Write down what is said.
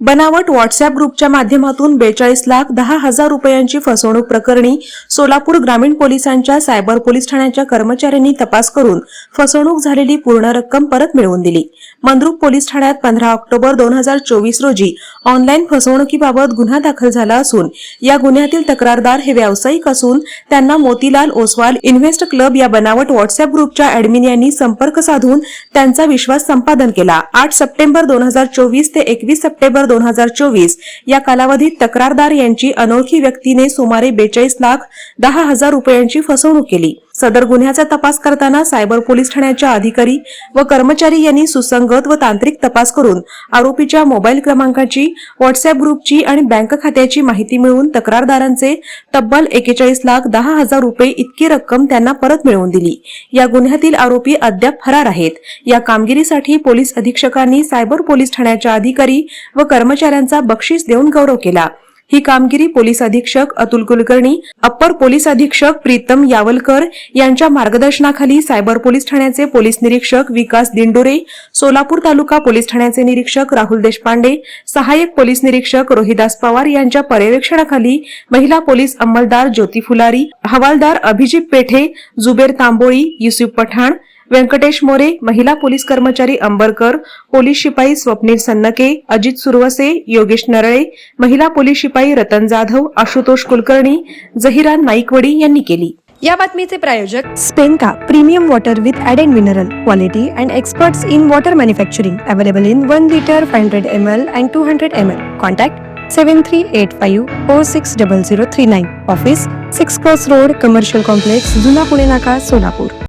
बनावट व्हॉट्सअप ग्रुपच्या माध्यमातून बेचाळीस लाख दहा हजार रुपयांची फसवणूक प्रकरणी सोलापूर ग्रामीण पोलिसांच्या सायबर पोलीस ठाण्याच्या कर्मचाऱ्यांनी तपास करून फसवणूक झालेली पूर्ण रक्कम परत मिळवून दिली. मंद्रुप पोलीस ठाण्यात पंधरा ऑक्टोबर दोन हजार चोवीस रोजी ऑनलाईन फसवणुकीबाबत गुन्हा दाखल झाला असून या गुन्ह्यातील तक्रारदार हे व्यावसायिक असून त्यांना मोतीलाल ओसवाल इन्व्हेस्ट क्लब या बनावट व्हॉट्सअप ग्रुपच्या ऍडमिन यांनी संपर्क साधून त्यांचा विश्वास संपादन केला. आठ सप्टेंबर दोन हजार चोवीस ते एकवीस सप्टेंबर दोन हजार चोवीस या कालावधीत तक्रारदार यांची अनोळखी व्यक्तीने सुमारे बेचाळीस लाख दहा हजार रुपयांची फसवणूक केली. सदर गुन्ह्याचा तपास करताना सायबर पोलीस ठाण्याच्या अधिकारी व कर्मचारी यांनी सुसंगत व तांत्रिक तपास करून आरोपीच्या मोबाईल क्रमांकाची व्हॉट्सअप ग्रुपची आणि बँक खात्याची माहिती मिळवून तक्रारदारांचे तब्बल एकेचाळीस लाख दहा हजार रुपये इतकी रक्कम त्यांना परत मिळवून दिली. या गुन्ह्यातील आरोपी अद्याप फरार आहेत. या कामगिरीसाठी पोलीस अधीक्षकांनी सायबर पोलीस ठाण्याच्या अधिकारी व कर्मचाऱ्यांचा बक्षीस देऊन गौरव केला. ही कामगिरी पोलीस अधीक्षक अतुल कुलकर्णी अप्पर पोलीस अधीक्षक प्रीतम यावलकर यांच्या मार्गदर्शनाखाली सायबर पोलीस ठाण्याचे पोलीस निरीक्षक विकास दिंडोरे सोलापूर तालुका पोलीस ठाण्याचे निरीक्षक राहुल देशपांडे सहाय्यक पोलीस निरीक्षक रोहिदास पवार यांच्या पर्यवेक्षणाखाली महिला पोलीस अंमलदार ज्योती फुलारी हवालदार अभिजित पेठे जुबेर तांबोळी युसुफ पठाण व्यंकटेश मोरे महिला पोलीस कर्मचारी अंबरकर पोलीस शिपाई स्वप्नील सन्नके अजित सुरवसे योगेश नरळे महिला पोलीस शिपाई रतन जाधव आशुतोष कुलकर्णी जहिरा नाईकवडी यांनी केली. या बातमीचे प्रायोजक स्पेनका premium water with add and mineral quality and experts in water manufacturing available in one litre five hundred M L and two hundred M L. Contact seven three eight five four six double zero three nine. Office six cross road commercial complex जुना पुणे नाका सोलापूर.